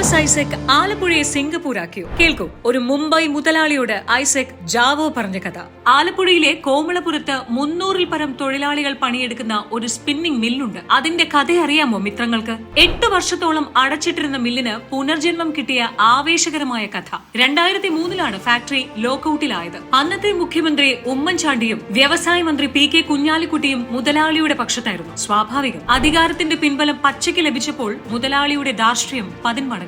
Thomas Isaac ആലപ്പുഴയെ സിംഗപ്പൂരാക്കിയോ? കേൾക്കൂ ഒരു Mumbai മുതലാളിയോട് Isaac Joao പറഞ്ഞ കഥ. ആലപ്പുഴയിലെ കോമളപുരത്ത് മുന്നൂറിൽ പരം തൊഴിലാളികൾ പണിയെടുക്കുന്ന ഒരു സ്പിന്നിംഗ് മില്ലുണ്ട്. അതിന്റെ കഥ അറിയാമോ മിത്രങ്ങൾക്ക്? എട്ട് വർഷത്തോളം അടച്ചിട്ടിരുന്ന മില്ലിന് പുനർജന്മം കിട്ടിയ ആവേശകരമായ കഥ. രണ്ടായിരത്തി മൂന്നിലാണ് ഫാക്ടറി ലോക്കൌട്ടിലായത്. അന്നത്തെ മുഖ്യമന്ത്രി ഉമ്മൻചാണ്ടിയും വ്യവസായ മന്ത്രി പി കെ കുഞ്ഞാലിക്കുട്ടിയും മുതലാളിയുടെ പക്ഷത്തായിരുന്നു. സ്വാഭാവികം. അധികാരത്തിന്റെ പിൻബലം പച്ചയ്ക്ക് ലഭിച്ചപ്പോൾ മുതലാളിയുടെ ധാർഷ്ട്യം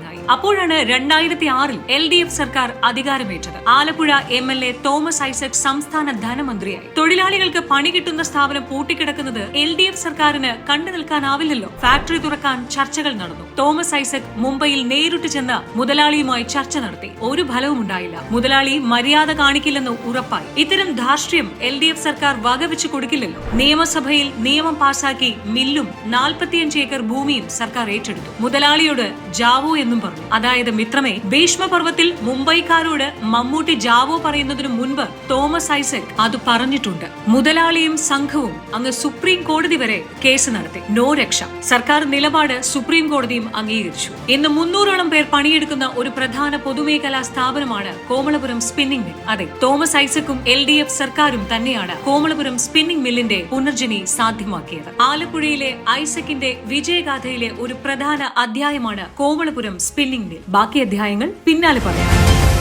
പതിന്മടങ്ങായി അപ്പോഴാണ് രണ്ടായിരത്തി ആറിൽ എൽ ഡി എഫ് സർക്കാർ അധികാരമേറ്റത്. Alappuzha M L A Thomas Isaac സംസ്ഥാന ധനമന്ത്രിയായി. തൊഴിലാളികൾക്ക് പണി കിട്ടുന്ന സ്ഥാപനം പൂട്ടിക്കിടക്കുന്നത് എൽ ഡി എഫ് സർക്കാരിന് കണ്ടു നിൽക്കാനാവില്ലല്ലോ. ഫാക്ടറി തുറക്കാൻ ചർച്ചകൾ നടന്നു. തോമസ് ഐസക് മുംബൈയിൽ നേരിട്ട് ചെന്ന് മുതലാളിയുമായി ചർച്ച നടത്തി. ഒരു ഫലവും ഉണ്ടായില്ല. മുതലാളി മര്യാദ കാണിക്കില്ലെന്ന് ഉറപ്പായി. ഇത്തരം ധാർഷ്ട്യം എൽ ഡി എഫ് സർക്കാർ വകവെച്ചു കൊടുക്കില്ലല്ലോ. നിയമസഭയിൽ നിയമം പാസാക്കി മില്ലും നാൽപ്പത്തിയഞ്ച് ഏക്കർ ഭൂമിയും സർക്കാർ ഏറ്റെടുത്തു. മുതലാളിയോട് ജാവോ എന്നും പറഞ്ഞു. അതായത് മിത്രമേ ഭീഷ്മപർവത്തിൽ മുംബൈക്കാരോട് മമ്മൂട്ടി ജാവോ പറയുന്നതിനു മുൻപ് തോമസ് ഐസക് അത് പറഞ്ഞിട്ടുണ്ട്. മുതലാളിയും സംഘവും അങ്ങ് സുപ്രീം കോടതി വരെ കേസ് നടത്തി. നോ രക്ഷ. സർക്കാർ നിലപാട് സുപ്രീം കോടതിയും അംഗീകരിച്ചു. ഇന്ന് മുന്നൂറോളം പേർ പണിയെടുക്കുന്ന ഒരു പ്രധാന പൊതുമേഖലാ സ്ഥാപനമാണ് കോമളപുരം സ്പിന്നിംഗ് മിൽ. അതെ തോമസ് ഐസക്കും എൽ ഡി എഫ് സർക്കാരും തന്നെയാണ് കോമളപുരം സ്പിന്നിംഗ് മില്ലിന്റെ പുനർജനി സാധ്യമാക്കിയത്. ആലപ്പുഴയിലെ ഐസക്കിന്റെ വിജയഗാഥയിലെ ഒരു പ്രധാന അധ്യായമാണ് കോമളപുരം സ്പിന്നിംഗ് മിൽ ബാക്കി അധ്യായങ്ങൾ പിന്നാലെ പറയാം.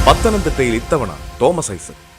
പത്തനംതിട്ടയിൽ ഇത്തവണ തോമസ് ഐസക്.